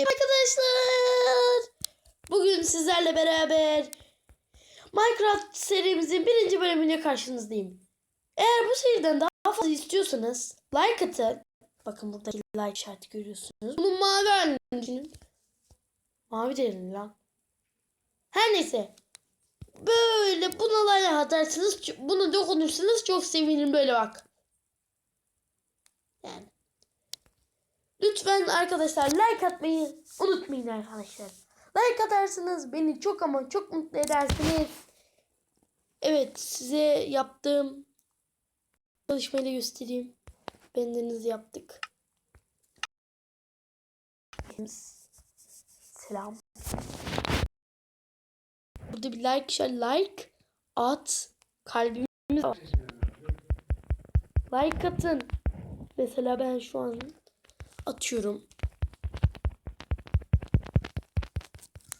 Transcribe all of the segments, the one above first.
Arkadaşlar bugün sizlerle beraber Minecraft serimizin birinci bölümüyle karşınızdayım. Eğer bu seriden daha fazla istiyorsanız like atın. Bakın buradaki like işareti görüyorsunuz. Bunu mavi düşünün. Mavi derim lan. Her neyse. Böyle buna atarsınız. Bunu dokunursanız çok sevinirim böyle bak. Yani. Lütfen arkadaşlar like atmayı unutmayın arkadaşlar. Like atarsınız beni çok ama çok mutlu edersiniz. Evet size yaptığım çalışmayı da göstereyim. Bendeniz yaptık. Selam. Burada bir like işareti like at kalbimiz var. Like atın. Mesela ben şu an atıyorum.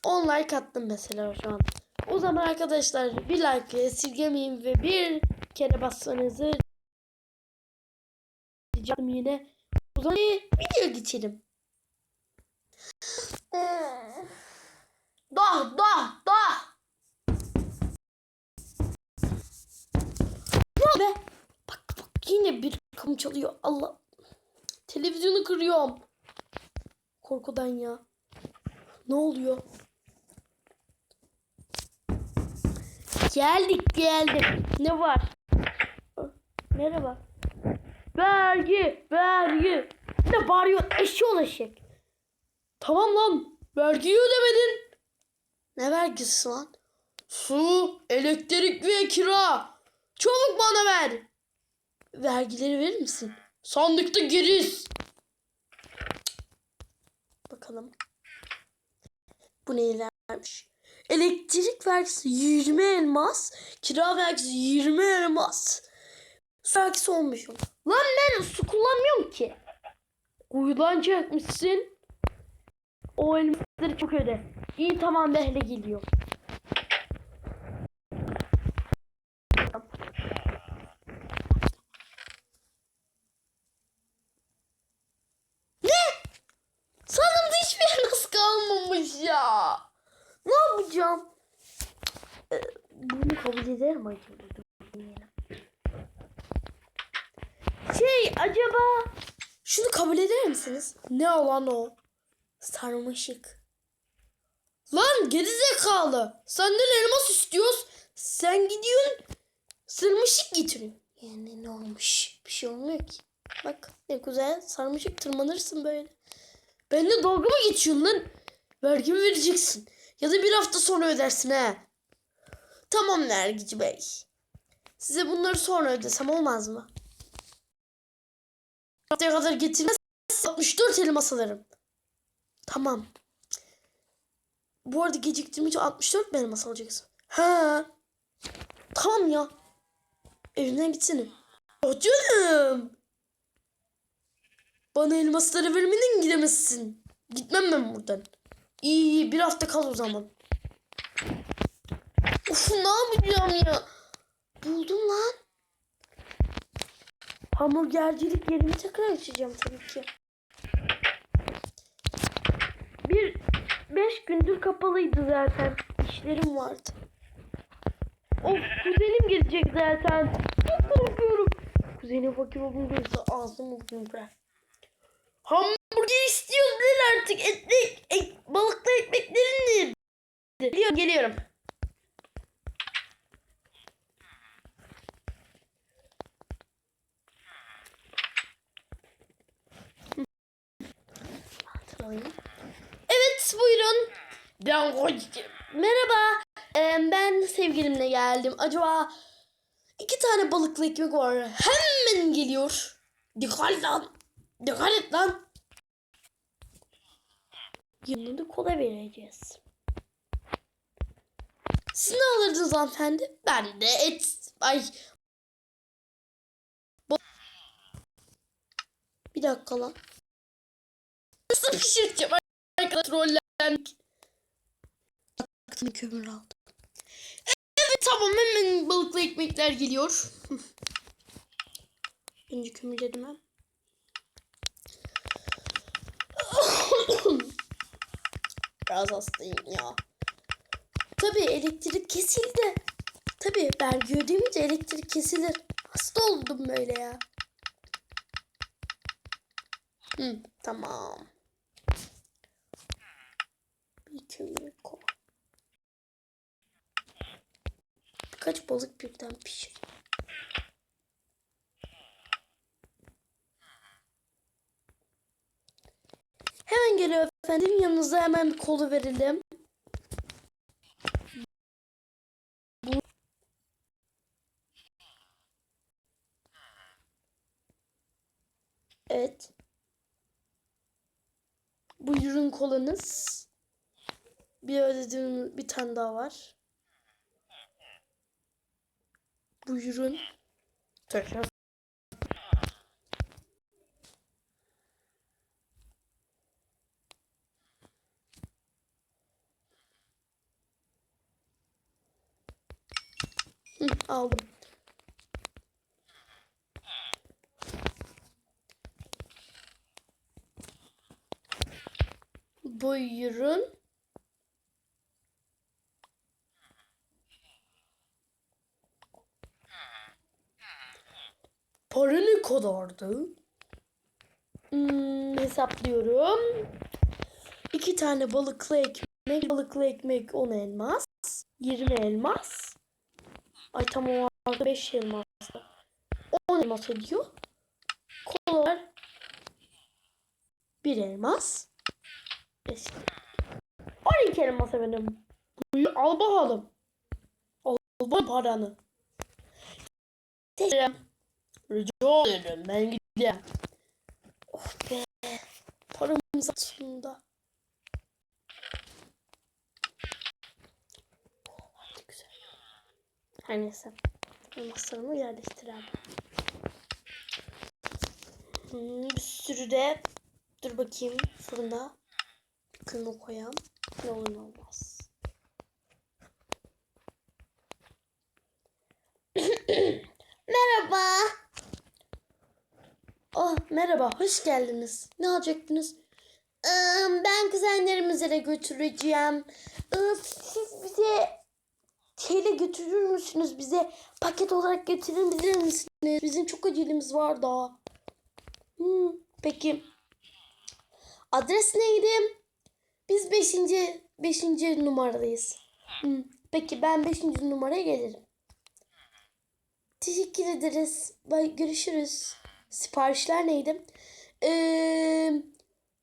10 like attım mesela şu an. O zaman arkadaşlar bir like esirgemeyin ve bir kere basmanızı rica ederim yine. O zaman video geçelim. Dah dah dah. Ne be? Bak bak yine bir kapım çalıyor. Allah. Televizyonu kırıyorum. Korkudan ya. Ne oluyor? Geldik geldik. Ne var? Merhaba. Vergi, vergi. Ne bağırıyor? Eşşoğlu eşek. Tamam lan. Vergiyi ödemedin. Ne vergisi lan? Su, elektrik ve kira. Çabuk bana ver. Vergileri verir misin? Sandıkta giriz. Bakalım. Bu neylermiş? Elektrik vergisi 20 elmas. Kira vergisi 20 elmas. Su vergisi olmuşum. Lan ben su kullanmıyorum ki. Kullanacakmışsın. O elmasları çok öde. İyi tamam behle geliyor. Sanırım hiçbir yer nasıl kalmamış ya. Ne yapacağım? Ee, bunu kabul eder mi acaba? Şey acaba şunu kabul eder misiniz? Ne olan o? Sarmaşık. Lan gerizekalı. Senden elmas istiyoruz. Sen gidiyorsun sarmaşık getiriyorsun. Yani ne olmuş? Bir şey olmuyor ki. Bak ne güzel sarmaşık tırmanırsın böyle. Benimle dalga mı geçiyorsun lan? Vergimi vereceksin. Ya da bir hafta sonra ödersin ha. Tamam vergici bey. Size bunları sonra ödesem olmaz mı? Haftaya kadar getirmez 64 elmas alırım. Tamam. Bu arada geciktiğim için 64 mi elmas alacaksın? Ha. Tamam ya. Evimden gitsene. Oh canım. Bana elmasları vermeden gidemezsin. Gitmem ben buradan. İyi iyi bir hafta kal o zaman. Ne yapacağım ya? Buldum lan. Hamburgercilik yerimi tekrar açacağım tabii ki. Bir beş gündür kapalıydı zaten. İşlerim vardı. Of kuzenim gelecek zaten. Çok korkuyorum. Kuzenim fakir olduğunu görürse ağzımı burnunu bırak. Hamburger istiyoruz lan artık. Etli, Ben Merhaba. Ee, ben sevgilimle geldim. Acaba iki tane balıklı ekmek var. Hemen geliyor. Dikkat lan. Dikkat et lan. Yanına kola vereceğiz. Siz ne alırdınız hanımefendi? Ben de et. Ay. Bir dakika lan. Nasıl pişireceğim? Arkadaşlar trollendik. Aklımı kömür aldım. Evet tamam hemen balıklı ekmekler geliyor. Önce kömürledim ben. biraz hastayım ya. Tabii elektrik kesildi. Tabii vergi ödeyince elektrik kesilir. Hasta oldum böyle ya. Hı, tamam. Bir kömür koy. Birkaç balık birden pişir. Hemen geliyor efendim. Yanınıza hemen bir kolu verelim. Evet. Buyurun kolunuz. Bir ödediğim bir tane daha var. Buyurun. Tekrar. Hı, aldım. Buyurun. Para ne kadardı? Hmm, hesaplıyorum. İki tane balıklı ekmek, balıklı ekmek 10 elmas. 20 elmas. Ay tamam vardı 5 elmas. 10 elmas ediyor. Kolalar 1 elmas. 5. 12 elmas efendim. Buyur al bakalım. Al bana paranı. Teşekkür Rica ederim ben gideyim. Oh be. Paramız sonunda. Oh. Her neyse. Elmaslarımı yerleştirelim. Hmm, bir sürü de dur bakayım fırına kıyma koyalım. Ne olur ne olmaz. Merhaba. Oh merhaba hoş geldiniz. Ne alacaktınız? Ben kuzenlerimize de götüreceğim. Siz bize şeyle götürür müsünüz? Bize paket olarak getirir bilir misiniz? Bizim çok acelemiz var daha. Hmm, peki. Adres neydi? Biz 5. 5. numaradayız. Hmm, peki ben 5. numaraya gelirim. Teşekkür ederiz. Bay görüşürüz. Siparişler neydi? Ee,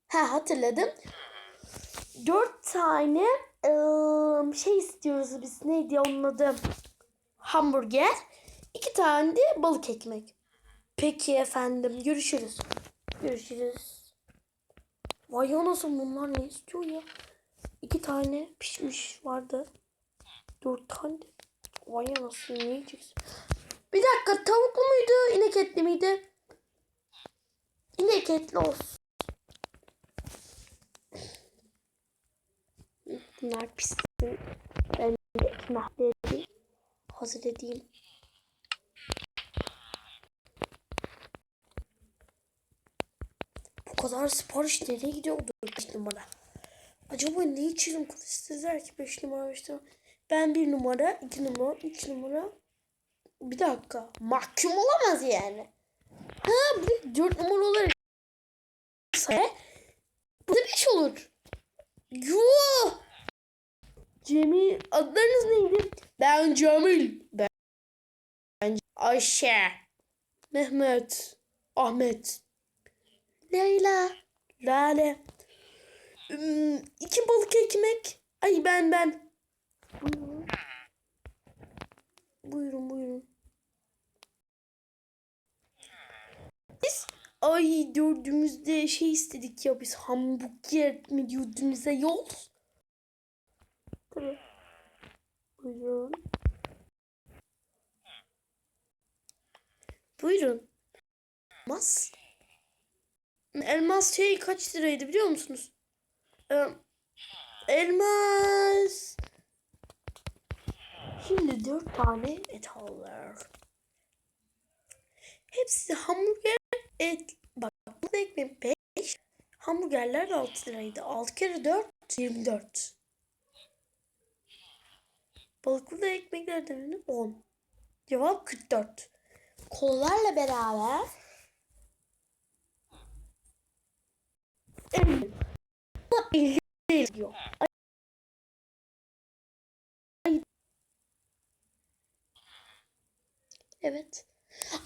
ha hatırladım. Dört tane ee, şey istiyoruz biz. Neydi onun adı? Hamburger. İki tane de balık ekmek. Peki efendim. Görüşürüz. Görüşürüz. Vay anasın bunlar ne istiyor ya? İki tane pişmiş vardı. Dört tane. Vay anasın ne yiyeceksin? Bir dakika tavuklu muydu? inek etli miydi? İnek etli olsun. Bunlar pissin. Ben de ekmekleri hazır edeyim. Bu kadar sipariş nereye gidiyordu 5 numara? Acaba ne için istediler ki 5 numara 5 numara? Ben 1 numara, 2 numara, 3 numara. Bir dakika. Mahkum olamaz yani. Ha bu 4 numara olarak. Bu da 5 olur. Yuh! Cemil adlarınız neydi? Ben Cemil. Ben, ben Ayşe. Mehmet. Ahmet. Leyla. Lale. Hmm, iki balık ekmek. Ay ben ben. Buyurun. Buyurun buyurun. Biz ay dördümüzde şey istedik ya biz hamburger mi diyordunuz ya yol? Tabii. Buyurun. Buyurun. Elmas. Elmas şey kaç liraydı biliyor musunuz? Ee, elmas. Şimdi dört tane et alır. Hepsi hamburger et. Bak bu ekmeği beş. Hamburgerler de 6 liraydı. 6 kere 4 24. Balıklı da ekmekler denedi 10. Cevap 44. Kolalarla beraber 50. Bu 50 diyor. Ay- Ay. Evet.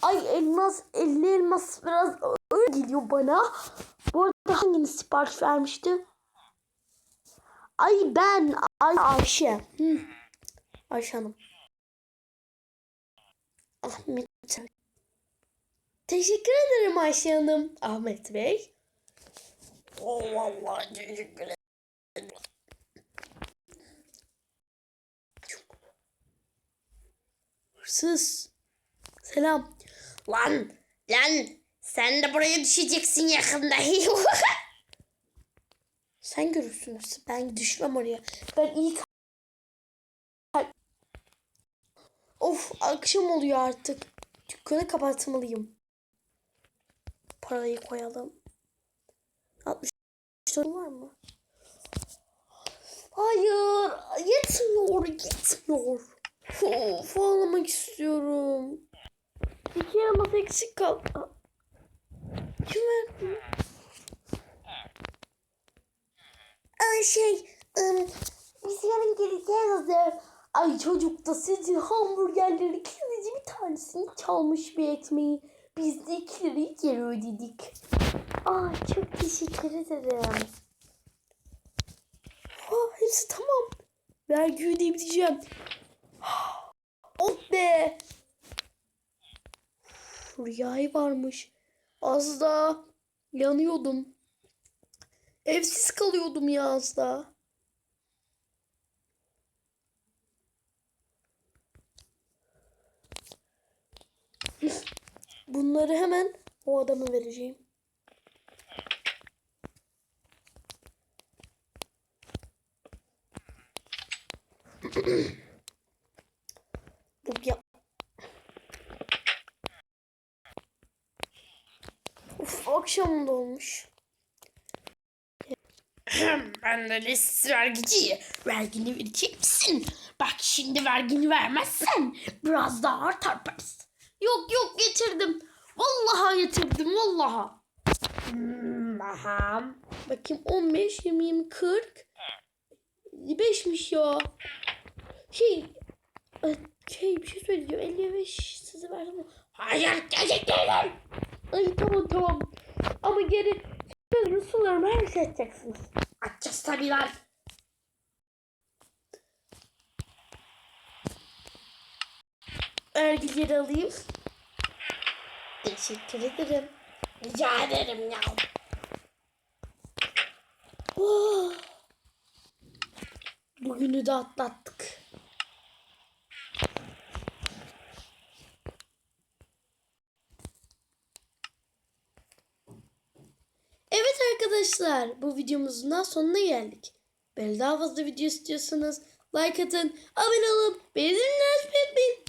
Ay elmas 50 elmas biraz öyle geliyor bana. Bu arada hangini sipariş vermişti? Ay ben Ay Ayşe. Hı. Ayşe Hanım. Ahmet Bey. Teşekkür ederim Ayşe Hanım. Ahmet Bey. Oh vallahi teşekkür ederim. Hırsız. Selam. Lan lan sen de buraya düşeceksin yakında. sen görürsün hırsız. Ben düşmem oraya. Ben iyi Of akşam oluyor artık. Dükkanı kapatmalıyım. Parayı koyalım. 60 dolar var mı? Hayır. Yetmiyor. Yetmiyor. Of ağlamak istiyorum. İki elmas eksik kal. Aa, Kim verdi? Ay şey. ım, biz yarın geleceğiz hazır. Ay çocuk da sizin hamburgerleri ikinizi bir tanesini çalmış bir ekmeği. Biz de iki lirayı geri ödedik. Ay çok teşekkür ederim. Oh, hepsi tamam. Vergi ödeyebileceğim. Oh be. Rüyayı varmış. Az daha yanıyordum. Evsiz kalıyordum ya az daha. Bunları hemen o adama vereceğim. Dur ya. Of akşam da olmuş. Ben de list vergici. Vergini verecek misin? Bak şimdi vergini vermezsen biraz daha artar parası. Yok yok getirdim. Vallahi getirdim vallahi. Hmm, aha. Bakayım 15, 20, 20, 40. 5'miş ya. Şey, e, şey bir şey söyleyeceğim. 55 size verdim. Hayır değilim. Ay tamam tamam. Ama geri sözünü sularımı her şey edeceksiniz. Açacağız tabii lan. Vergileri alayım. Teşekkür ederim. Rica ederim ya. Oh. Bugünü de atlattık. Evet arkadaşlar bu videomuzun da sonuna geldik. Böyle daha fazla video istiyorsanız like atın, abone olun, beğenmeyi unutmayın.